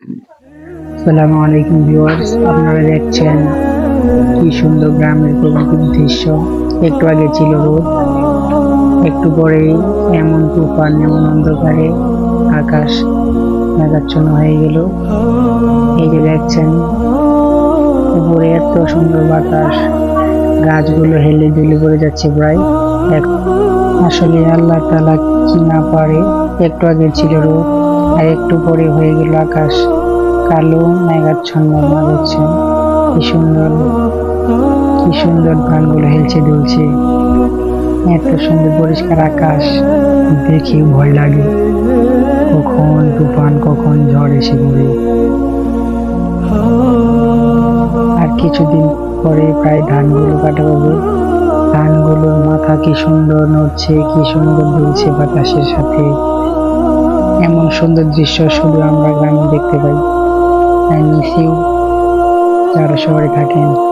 আসসালামু আলাইকুম ভিউয়ার্স, আপনারা দেখছেন কি সুন্দর গ্রামের প্রকৃতির দৃশ্য। একটু আগে ছিল রোদ, একটু পরে এমন তুফান, এমন অন্ধকারে আকাশ মেঘাচ্ছন্ন হয়ে গেল। এই যে দেখছেন, উপরে এত সুন্দর বাতাস, গাছগুলো হেলে দুলে পড়ে যাচ্ছে প্রায়। আসলে আল্লাহ তালা কি না পারে, একটু আগে ছিল রোদ আর একটু পরে হয়ে গেল আকাশ। কালো মেঘাচ্ছন্ন হচ্ছে কি সুন্দর। কি সুন্দর ধানগুলো হেলছে দুলছে। এত সুন্দর পরিষ্কার আকাশ। দেখে ভয় লাগে। কখন তুফান, কখন ঝড় এসে পড়ে। আর কিছুদিন পরে প্রায় ধানগুলো কাটা হবে। ধানগুলোর মাথা কি সুন্দর নড়ছে, কি সুন্দর দুলছে বাতাসের সাথে। সুন্দর দৃশ্য শুধু আমরা গ্রামে দেখতে পাই। আই মিস ইউ যারা শহরে থাকেন।